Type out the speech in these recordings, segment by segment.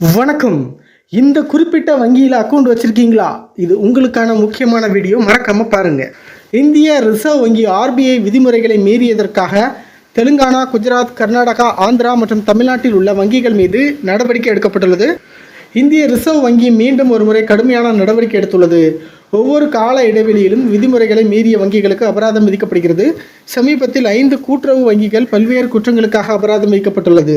வணக்கம். இந்த குறிப்பிட்ட வங்கியில் அக்கௌண்ட் வச்சுருக்கீங்களா? இது உங்களுக்கான முக்கியமான வீடியோ மறக்காமல் பாருங்க. இந்திய ரிசர்வ் வங்கி ஆர்பிஐ விதிமுறைகளை மீறியதற்காக தெலுங்கானா குஜராத் கர்நாடகா ஆந்திரா மற்றும் தமிழ்நாட்டில் உள்ள வங்கிகள் மீது நடவடிக்கை எடுக்கப்பட்டுள்ளது. இந்திய ரிசர்வ் வங்கி மீண்டும் ஒரு முறை கடுமையான நடவடிக்கை எடுத்துள்ளது. ஒவ்வொரு கால இடைவெளியிலும் விதிமுறைகளை மீறிய வங்கிகளுக்கு அபராதம் விதிக்கப்படுகிறது. சமீபத்தில் ஐந்து கூட்டுறவு வங்கிகள் பல்வேறு குற்றங்களுக்காக அபராதம் விதிக்கப்பட்டுள்ளது.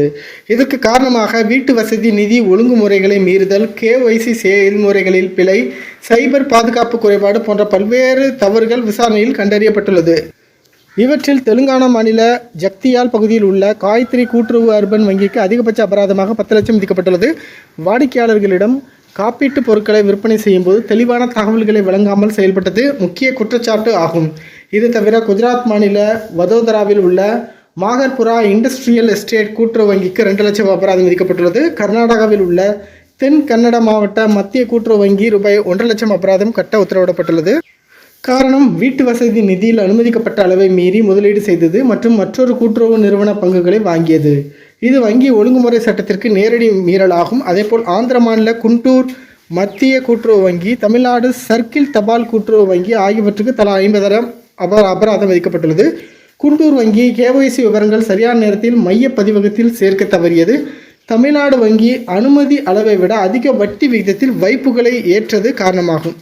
இதற்கு காரணமாக வீட்டு வசதி நிதி ஒழுங்குமுறைகளை மீறுதல் கேஒய்சி செயல்முறைகளில் பிழை சைபர் பாதுகாப்பு குறைபாடு போன்ற பல்வேறு தவறுகள் விசாரணையில் கண்டறியப்பட்டுள்ளது. இவற்றில் தெலுங்கானா மாநில ஜக்தியால் பகுதியில் உள்ள காயத்ரி கூட்டுறவு அர்பன் வங்கிக்கு அதிகபட்ச அபராதமாக பத்து லட்சம் விதிக்கப்பட்டுள்ளது. வாடிக்கையாளர்களிடம் காப்பீட்டு பொருட்களை விற்பனை செய்யும்போது தெளிவான தகவல்களை வழங்காமல் செயல்பட்டது முக்கிய குற்றச்சாட்டு ஆகும். இது தவிர குஜராத் மாநில வதோதராவில் உள்ள மாகர்புரா இண்டஸ்ட்ரியல் எஸ்டேட் கூட்டுறவு வங்கிக்கு ரெண்டு லட்சம் அபராதம் விதிக்கப்பட்டுள்ளது. கர்நாடகாவில் உள்ள தென் கன்னட மாவட்ட மத்திய கூட்டுறவு வங்கி ரூபாய் ஒன்றரை லட்சம் அபராதம் கட்ட உத்தரவிடப்பட்டுள்ளது. காரணம் வீட்டு வசதி நிதியில் அனுமதிக்கப்பட்ட அளவை மீறி முதலீடு செய்தது மற்றும் மற்றொரு கூட்டுறவு நிறுவன பங்குகளை வாங்கியது. இது வங்கி ஒழுங்குமுறை சட்டத்திற்கு நேரடி மீறலாகும். அதேபோல் ஆந்திர மாநில குண்டூர் மத்திய கூட்டுறவு வங்கி தமிழ்நாடு சர்க்கிள் தபால் கூட்டுறவு வங்கி ஆகியவற்றுக்கு தலா ஐம்பதாயிரம் அபர அபராதம் விதிக்கப்பட்டுள்ளது. குண்டூர் வங்கி கேஒய்சி விவரங்கள் சரியான நேரத்தில் மைய பதிவகத்தில் சேர்க்க தவறியது. தமிழ்நாடு வங்கி அனுமதி அளவை விட அதிக வட்டி விகிதத்தில் வைப்புகளை ஏற்றது காரணமாகும்.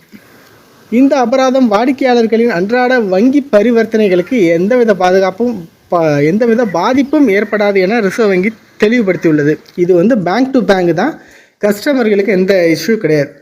இந்த அபராதம் வாடிக்கையாளர்களின் அன்றாட வங்கி பரிவர்த்தனைகளுக்கு எந்தவித பாதுகாப்பும் எந்தவித பாதிப்பும் ஏற்படாது என ரிசர்வ் வங்கி தெளிவுபடுத்தியுள்ளது. இது வந்து பேங்க் டு பேங்க் தான். கஸ்டமர்களுக்கு எந்த இஷ்யூ கிடையாது.